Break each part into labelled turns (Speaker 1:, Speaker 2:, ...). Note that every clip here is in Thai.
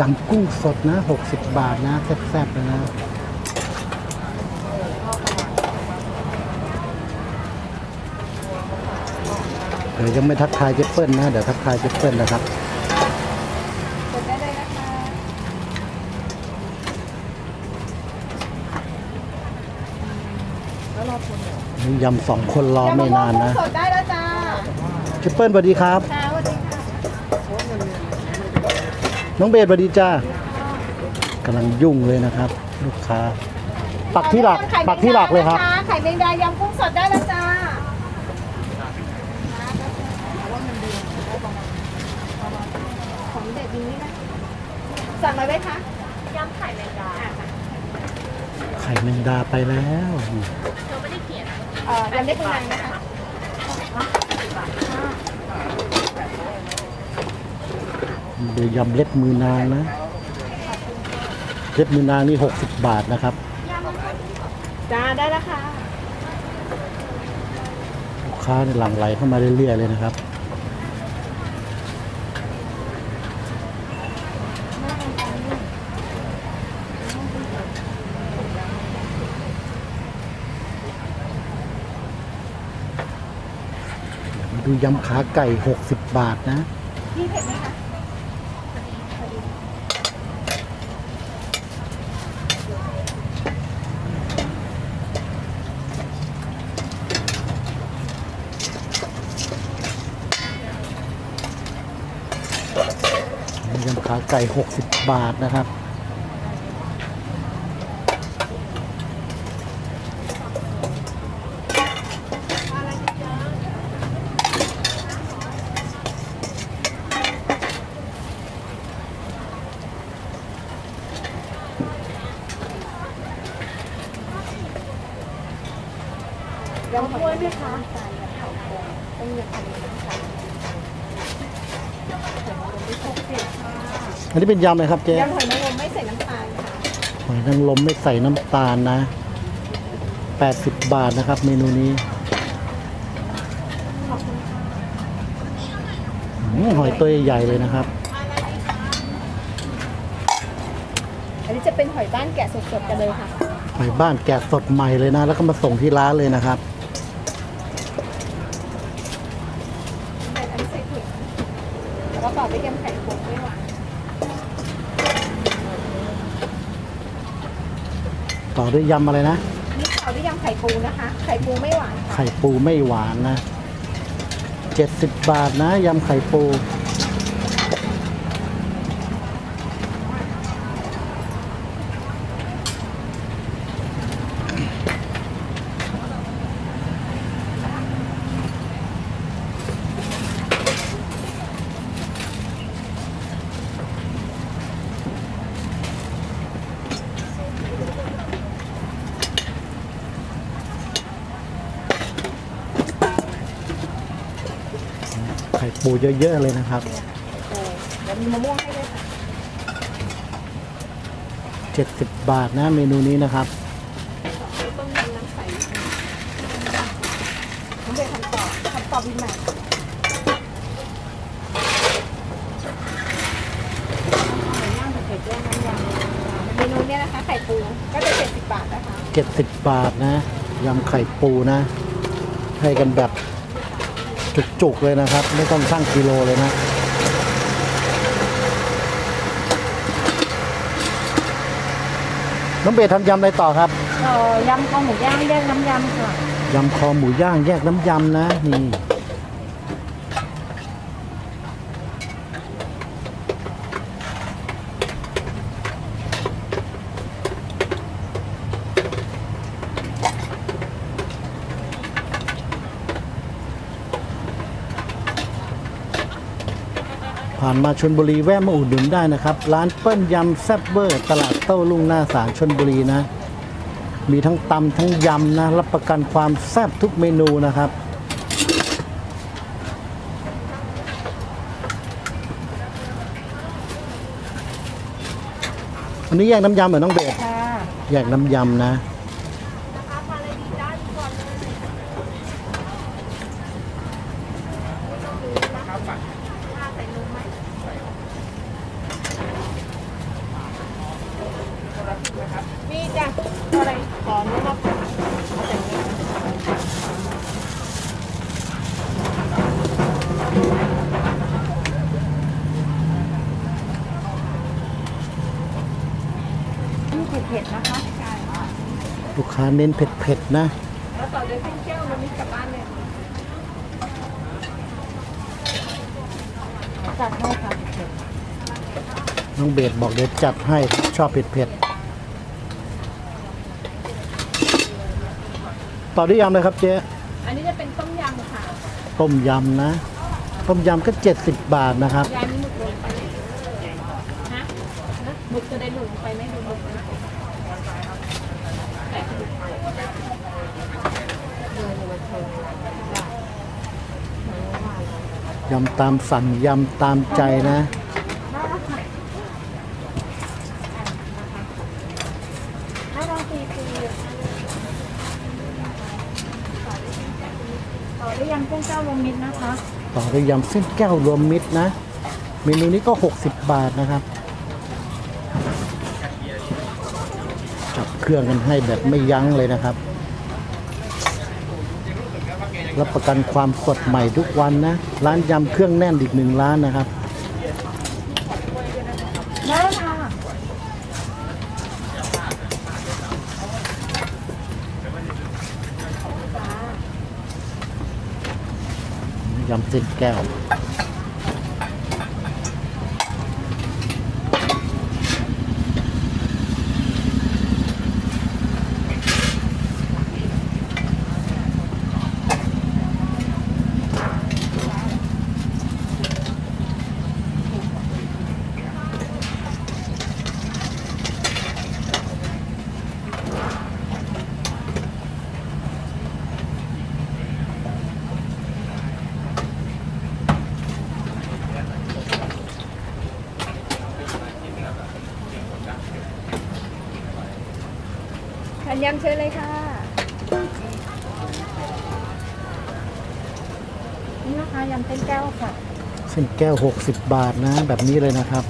Speaker 1: อันนี้เป็นยำกุ้งสดนะ 60 บาทนะ แซ่บๆเลยนะ เดี๋ยวยังไม่ทักทายเจเปิ้ลนะ เดี๋ยวทักทายเจเปิ้ลนะครับ
Speaker 2: กดได้เลยนะคะแล้วรอคนเดี๋ยว
Speaker 1: นี่ยำสองคนรอไม่นานนะ
Speaker 2: ยำมะม่วงกุ้งสดได้แล้วจ้า
Speaker 1: เจเปิ้ลสวัสดีครับ น้องเบสสวัสดีจ้ากำลังยุ่งเลยนะครับ ลูกค้า ปักที่หลัก
Speaker 2: ไข่แมงดา
Speaker 1: ปักที่หลักเลยครับ
Speaker 2: นะะไข่แมงดายำกุ้งสดได้แล้วจ้าของเด็ดนี้นะสั่งอะไรไว้คะยำไข่แมงดา
Speaker 1: ไข่แมงดาไปแล้ว
Speaker 2: เอ่อยำเล็กนางนะคะ
Speaker 1: ดูยำเล็บมือนางนะ เล็บมือนางนี่ 60 บาทนะครับ
Speaker 2: จ้าได้แล้วค่ะ
Speaker 1: ลูกค้าเนี่ยหลั่งไหลเข้ามาเรื่อยๆเลยนะครับมาดูยำขาไก่ 60 บาทนะ
Speaker 2: พี่เผ็ดไหมคะ
Speaker 1: ยำ ขาไก่ 60 บาทนะครับ
Speaker 2: ยำกล้วยไหมคะต้องยำทะเลนะคะ
Speaker 1: อันนี้เป็นยำอะไรครับเจ๊
Speaker 2: ยำหอยนางรมไม่ใส่น้ำตาลค่ะ
Speaker 1: หอยนางรมไม่ใส่น้ำตาลนะ 80 บาทนะครับ เมนูนี้อืมหอยตัวใหญ่ๆเลยนะครับ
Speaker 2: อันนี้จะเป็นหอยบ้านแกะสดๆกันเลยค่ะ
Speaker 1: หอยบ้านแกะสดใหม่เลยนะ แล้วก็มาส่งที่ร้านเลยนะครับ
Speaker 2: อันนี้ใส่ถุงแล้วก็ต่อด้วยยำไข่ปูไม่หวาน
Speaker 1: ต่อ ด้วยยำอะไรนะ
Speaker 2: นี่ต่อด้วยยำไข่ปูนะคะ ไข่ปูไม่หวาน
Speaker 1: ไข่ปูไม่หวานนะ 70 บาทนะยำไข่ปู ปูเยอะๆเลยนะครับ
Speaker 2: เดี๋ยวมีมะม่วงให้ด้วยค่ะ
Speaker 1: 70บาทนะเมนูนี้นะครับ
Speaker 2: ต้มยำน้ำใสน้องเบย์ทำต่อทำต่อบินใหม่เมนูเนี้ยนะคะไข่ปูก็จะ70บบาทนะคะ
Speaker 1: 70บาทนะยำไข่ปูนะ ให้กันแบบ จุกๆเลยนะครับ ไม่ต้องชั่งกิโลเลยนะน้องเบสทำยำอะไรต่อครับ
Speaker 2: เอ่อยำคอหมูย่างแยกน้ำยำค่ะ
Speaker 1: ยำคอหมูย่างแยกน้ำยำนะนี่านมาชนบุรีแวะมาอุดหนุนได้นะครับ ร้านเปิ้ลยำแซ่บเวอร์ ตลาดโต้รุ่งหน้าศาลชนบุรีนะ มีทั้งตำทั้งยำนะ รับประกันความแซ่บทุกเมนูนะครับอันนี้แยกน้ำยำเหมือนน้องเบส
Speaker 2: ค่ะ
Speaker 1: แยกน้ำยำนะ
Speaker 2: ใส่นมไหม มีจ้ะอะไรขอนู้นครับเอาแต่นี้นี่เผ็ดๆนะคะใช่
Speaker 1: ลูกค้าเน้นเผ็ดๆนะ
Speaker 2: แล้วต่อด้วยเส้นแก้วมันมีกลับบ้านเลยจัดให้ค่ะเผ็ด
Speaker 1: น้องเบสบอกเดี๋ยวจัดให้ชอบเผ็ดๆ ต่อด้วยยำเลยครับเจ๊
Speaker 2: อันนี้จะเป็นต้มยำค่ะ
Speaker 1: ต้มยำนะ ต้มยำก็ 70 บาทนะครับ
Speaker 2: ยายมีหมึกลงไปไหมฮะหมึกจะได้หล่นลงไปไหมดูหมึกนะแต่หมึกเดินมาชม
Speaker 1: ยำตามสั่งยำตามใจนะ
Speaker 2: ให้ลองตีตีต่อ ก้วรวมมิตรนะคะ
Speaker 1: ต่อด้วยยำเส้นแก้วรวมมิตรนะ เมนูนี้ก็ 60 บาทนะครับจับเครื่องกันให้แบบไม่ยั้งเลยนะครับ รับประกันความสดใหม่ทุกวันนะ ร้านยำเครื่องแน่นอีกหนึ่งร้านนะครับ
Speaker 2: ได้ค่ะ
Speaker 1: ยำเส้นแก้ว
Speaker 2: ยำเชิญเลยค่ะ นี่นะคะยำเส้นแก้วค่ะ
Speaker 1: เส้นแก้ว 60 บาทนะ แบบนี้เลยนะครับ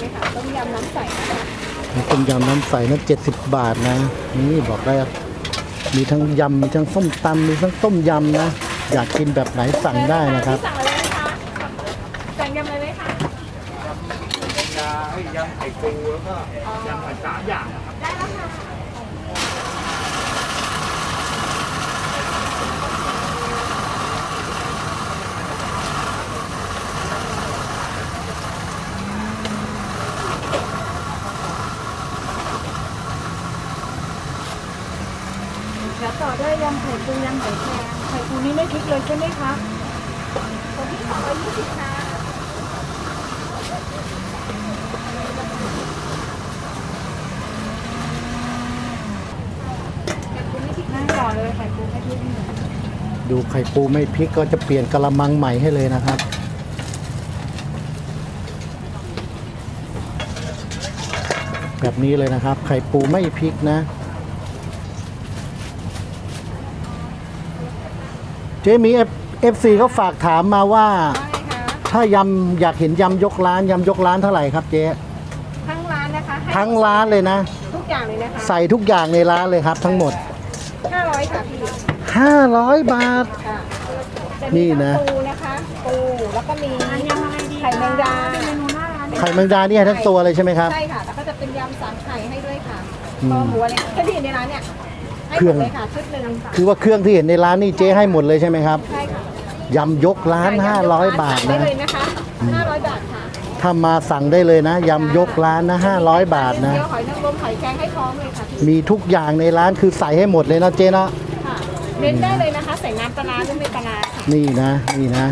Speaker 2: นี่ค่ะต้มยำน้ำใสนะคะ
Speaker 1: ต้มยำน้ำใสนะ70 บาทนะ นี่บอกได้ มีทั้งยำมีทั้งส้มตำมีทั้งต้มยำนะ อยากกินแบบไหนสั่งได้นะครับ
Speaker 2: สั่งอะไรไหมคะ สั่งยำอะไรไหมคะ
Speaker 3: ยาเอ้ยยำไข่ปูแล้วก็ยำไข่สามอย่างนะครับ
Speaker 2: ได้แล้วค่ะ
Speaker 4: ต่อด้วยยำไข่ปูยำหอยแครงไข่ปูนี่ไม่พริกเลยใช่ไหมคะ
Speaker 2: ของพี่สองร้อยยี่สิบค่ะ
Speaker 4: นั่งต่อเลยไข่ปูไม่พริก
Speaker 1: ดูไข่ปูไม่พริกก็จะเปลี่ยนกะละมังใหม่ให้เลยนะครับ แบบนี้เลยนะครับ ไข่ปูไม่พริกนะ เจ๊มีเอฟเอฟซีเขาฝากถามมาว่า
Speaker 2: ว่าไงคะ
Speaker 1: ถ้ายำอยากเห็นยำยกร้านยำยกร้านเท่าไหร่ครับเจ๊
Speaker 2: ทั้งร้านนะคะให้
Speaker 1: ทั้งร้านเลยนะ
Speaker 2: ทุกอย่างเลยนะคะ
Speaker 1: ใส่ทุกอย่างในร้านเลยครับ ทั้งหมด
Speaker 2: ห้าร้อยค่ะพี่
Speaker 1: 500 บาท
Speaker 2: ค่ะจะ
Speaker 1: นี่
Speaker 2: มี
Speaker 1: นะ
Speaker 2: ทั้งปูนะคะปูแล้วก็มี
Speaker 4: ยำอะไรดี
Speaker 2: ไข่แมงดา
Speaker 4: เป็นเมนูหน้าร้าน
Speaker 1: ไข่แมงดานี่ให้ทั้งตัวเลยใช่ไหมครับ
Speaker 2: ใช่ค่ะแล้วก็จะเป็นยำสามไข่ให้ด้วยค่ะ
Speaker 1: อืม
Speaker 2: คอหมูอะไรก็ที่อยู่ในร้านเนี่ยให้
Speaker 1: เค
Speaker 2: ห
Speaker 1: รื่
Speaker 2: ม
Speaker 1: อง
Speaker 2: ดเลยค่ะชุดหนึ่งค่ะ
Speaker 1: คือว่าเครื่องที่เห็นในร้านนี่เจ๊ให้หมดเลยใช่ไหมครับ
Speaker 2: ใช่ค่ะ
Speaker 1: ยำยกร้าน 500 บาท
Speaker 2: ได้
Speaker 1: นะ
Speaker 2: เลยนะคะ500บาทค่ะ
Speaker 1: ถ้ามาสั่งได้เลยนะยำยกร้านนะ 500 บาทนะ
Speaker 2: เดี๋ยวหอยนางรมหอยแครงให้พร้อมเลยค่ะพี่
Speaker 1: มีทุกอย่างในร้านคือใส่ให้หมดเลยนะเจ๊เนาะ
Speaker 2: ค่ะเน้นได้เลยนะคะ ใส่น้ำปลาร้าหรือไม่ปลาร้าค่ะ
Speaker 1: นี่นะนี่นะ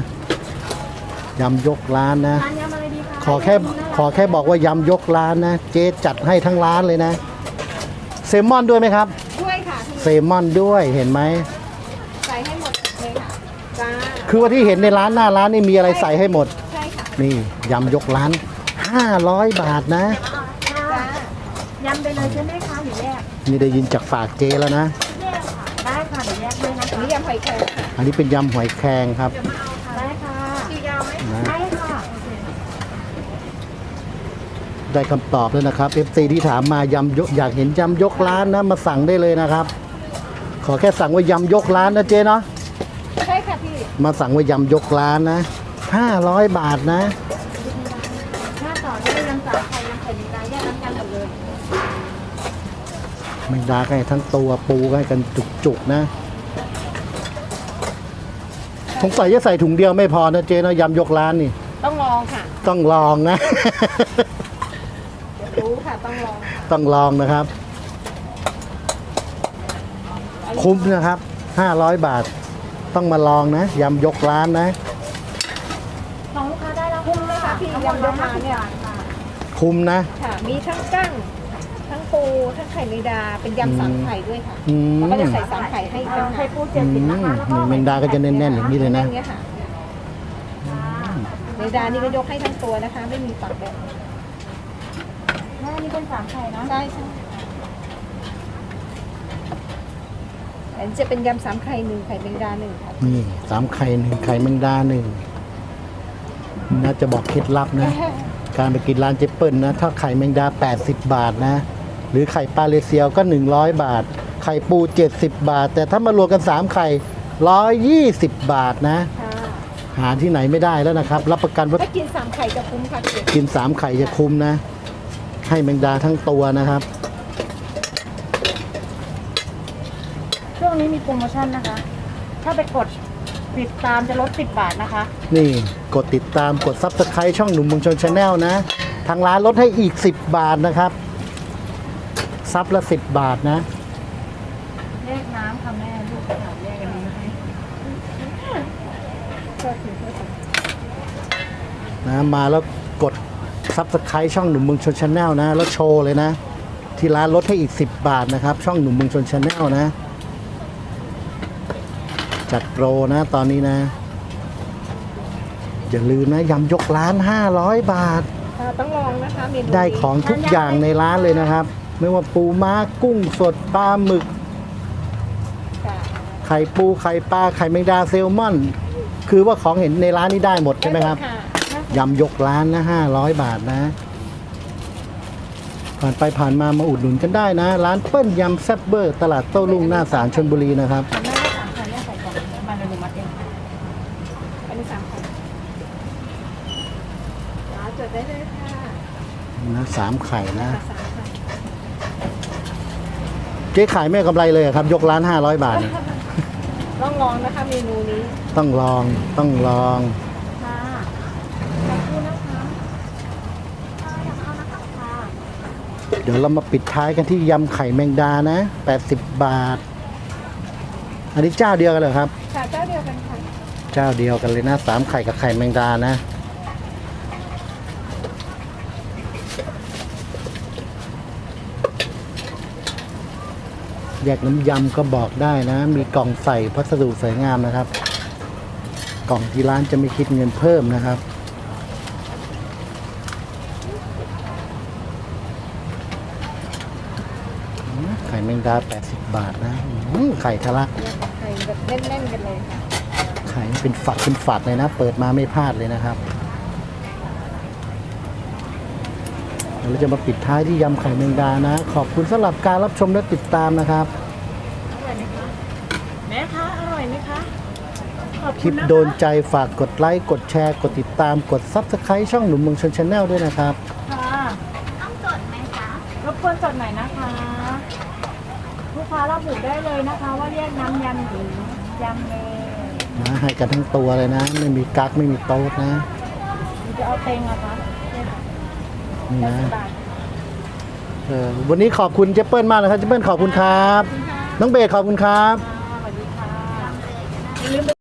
Speaker 1: ยำยกร้านนะ
Speaker 4: ร้านยำอะไรดีคะ
Speaker 1: ขอแค่ขอแค่บอกว่ายำยกร้านนะ เจ๊จัดให้ทั้งร้านเลยนะเซลมอนด้วยไหมครับ
Speaker 2: ช่วยค่ะพี่
Speaker 1: เซลมอนด้วยเห็นไหม
Speaker 2: ใส่ให้หมดเลยค่ะจ้า
Speaker 1: คือว่าที่เห็นในร้านหน้าร้านนี่มีอะไรใส่ให้หมด
Speaker 2: ใช่ค่ะ
Speaker 1: นี่ยำยกร้าน 500 บาทนะ
Speaker 2: จ้ายำ
Speaker 4: ไปเลยใช่ไหมคะหรือแยก
Speaker 1: นี่ได้ยินจากฝากเจแล้วนะ
Speaker 4: แยกค่ะได้ค่ะเดี๋ยวแยกให้นะ
Speaker 2: อัน
Speaker 4: คะ
Speaker 2: นี้ยำหอยแครงค่ะ
Speaker 1: อันนี้เป็นยำหอยแครงครับ
Speaker 4: ได้ค่ะ
Speaker 2: คิวยาวไหม
Speaker 1: นะ
Speaker 4: ได้ค่ะ
Speaker 1: ได้คำตอบแล้วนะครับ FC ที่ถามมายำยกอยากเห็นยำยกร้านนะมาสั่งได้เลยนะครับ ขอแค่สั่งว่ายำยกร้านนะเจ๊เนาะ
Speaker 2: ใช่ค่ะพี่
Speaker 1: มาสั่งว่ายำยกร้านนะ500 บาทนะ
Speaker 4: หน้าต่อได้ยังสามไข่ยังไข่ดีกาแยกน้ำกันหมดเลย
Speaker 1: แมงดาก็ให้ทั้งตัวปูก็ให้กันจุกๆนะสงสัยจะใส่ถุงเดียวไม่พอนะเจ๊เนาะยำยกร้านนี่
Speaker 2: ต้องลองค่ะ
Speaker 1: ต้องลองนะ
Speaker 2: เดี๋ยวรู้ค่ะต้องลอง
Speaker 1: ต้องลองนะครับ คุ้มนะครับ 500 บาท ต้องมาลองนะยำยกร้านนะ
Speaker 4: ของลูกค้าได้แล้ว
Speaker 2: คุ้มไหมคะพี่ยำยกมาเนี่ย
Speaker 1: คุ้มนะ
Speaker 2: ค่ะ มีทั้งกั้งทั้งปูทั้งไข่แมงดาเป็นยำสามไข่ด้วยค่ะ
Speaker 1: อืม
Speaker 2: แล้วก็จะใส่สามไข่ให้อีก
Speaker 4: เอ่
Speaker 2: ต่า
Speaker 4: องไข่
Speaker 2: หาก
Speaker 4: ปู
Speaker 1: อื
Speaker 4: เจ็ดสิบ
Speaker 1: ม
Speaker 4: นะคะแล้วก็
Speaker 1: นี่แมงดาก็จะแน่นๆอย่างนี้เลยนะ
Speaker 2: แค่ะแมงดานี่ก็ยกให้ทั้งตัวนะคะ ไม่มีปากแบบ
Speaker 4: แม่นี่เป็นสามไข่นะ
Speaker 2: ใช่ใช่ อันนจะเป็นยำสามไข่หนึ่งไข่แมงดาหนึ่งค่ะ
Speaker 1: นี่สามไข่หนึ่งไข่แมงดาหนึ่งน่าจะบอกเคล็ดลับนะ การไปกินร้านเจเปิลนะ ถ้าไข่แมงดา 80 บาทนะ หรือไข่ปลาเลเซียวก็ 100 บาท ไข่ปู 70 บาท แต่ถ้ามารวมกัน 3 ไข่ 120 บาทนะ
Speaker 2: ค่ะ
Speaker 1: หาที่ไหนไม่ได้แล้วนะครับ รับประกันว่า
Speaker 2: ถ้ากินสามไข่จะคุ้มค่ะพี่
Speaker 1: กิน3ไข่จะคุ้มนะ ให้แมงดาทั้งตัวนะครับ
Speaker 4: ช่วงนี้มีโปรโมชั่นนะคะ ถ้าไปกดติดตามจะลดสิบบาทนะคะ
Speaker 1: นี่กดติดตามกดซับสไคร b ์ช่องหนุ่มเมืองชนชาแนลนะ ทางร้านลดให้อีก 10 บาทนะครับ ซับละ 10 บาทนะ
Speaker 4: แยกน้ำค่ะแม่ลูกค่ะแยกกันนี้ให้
Speaker 1: นะมาแล้วกดซับสไคร b ์ช่องหนุ่มเมืองชนชาแนลนะ แล้วโชว์เลยนะ ที่ร้านลดให้อีก 10 บาทนะครับ ช่องหนุ่มเมืองชนชาแนลนะ จัดโปรนะตอนนี้นะ อย่าลืมนะยำยกร้าน 500 บาท
Speaker 2: ค่ะต้องลองนะคะเมนูนี้
Speaker 1: ได้ของทุกอย่างในร้านเลยนะครับ ไม่ว่าปูม้ากุ้งสดปลาหมึก
Speaker 2: ค่ะ
Speaker 1: ไข่ปูไข่ปลาไข่แมงดาแซลมอน คือว่าของเห็นในร้านนี้ได้หมดใช่ไหมครับ
Speaker 2: ค่ะ
Speaker 1: ยำยกร้านนะห้าร้อยบาทนะ ผ่านไปผ่านมามาอุดหนุนกันได้นะ ร้านเปิ้ลยำแซ่บเบอร์ ตลาดโต้รุ่งหน้าศาลชนบุรีนะครับ
Speaker 4: แม่ได้สามไข่แม่ใส่กล่องมันอนุมัติเอง
Speaker 2: อันนี้สามไข่อ๋อจดได้เลยค่ะ
Speaker 1: นะสามไข่นะ
Speaker 2: ค่ะสามไข่
Speaker 1: เจ๊ขายไม่กำไรเลยครับ ยกร้านห้าร้อยบาทเนี่ย
Speaker 2: ต้องลองนะคะเมนูนี้
Speaker 1: ต้องลองต้องลอง
Speaker 4: ค่ะขอบคุณนะคะค่ะอยากเอานะคะค่ะ
Speaker 1: เดี๋ยวเรามาปิดท้ายกันที่ยำไข่แมงดานะ80 บาท อันนี้เจ้าเดียวกันเหรอครับ
Speaker 2: ค่ะเจ้าเดียวกันค่ะ
Speaker 1: เจ้าเดียวกันเลยนะสามไข่กับไข่แมงดานะ แยกน้ำยำก็บอกได้นะ มีกล่องใส่พัสดุสวยงามนะครับ กล่องที่ร้านจะไม่คิดเงินเพิ่มนะครับไข่แมงดา 80 บาทนะอื้อไข่ทะลัก
Speaker 2: ไข่แบบแน่นๆกันเลยค่ะ
Speaker 1: ไข่เป็นฝักเป็นฝักเลยนะ เปิดมาไม่พลาดเลยนะครับ เดี๋ยวเราจะมาปิดท้ายที่ยำไข่แมงดานะ ขอบคุณสำหรับการรับชมและติดตามนะครับ
Speaker 4: อร่อยไหมคะแม่คะอร่อยไหมคะขอบ
Speaker 1: ค
Speaker 4: คุ
Speaker 1: ลิ
Speaker 4: ณ
Speaker 1: ป
Speaker 4: นะคะ
Speaker 1: โดนใจฝากกดไลค์กดแชร์ กดติดตามกดซับสไคร b ์ช่องหนุ่มเมืองชนชาแนลด้วยนะครับ
Speaker 4: ค่ะต้องจดไหมคะ รบกวนจดหน่อยนะคะ ลูกค้าระบุได้เลยนะคะ ว่าแยกน้ำยำหรือยำเลย
Speaker 1: นะให้กันทั้งตัวเลยนะ ไม่มีกั๊กไม่มีโต๊ดนะ
Speaker 4: หรือจะเอาเต็งอะคะ
Speaker 1: นี่นะเออวันนี้ขอบคุณเจเปิลมากนะครับเจเปิลขอบคุณครับ น้องเบสขอบคุณครับ
Speaker 4: อย่าลืม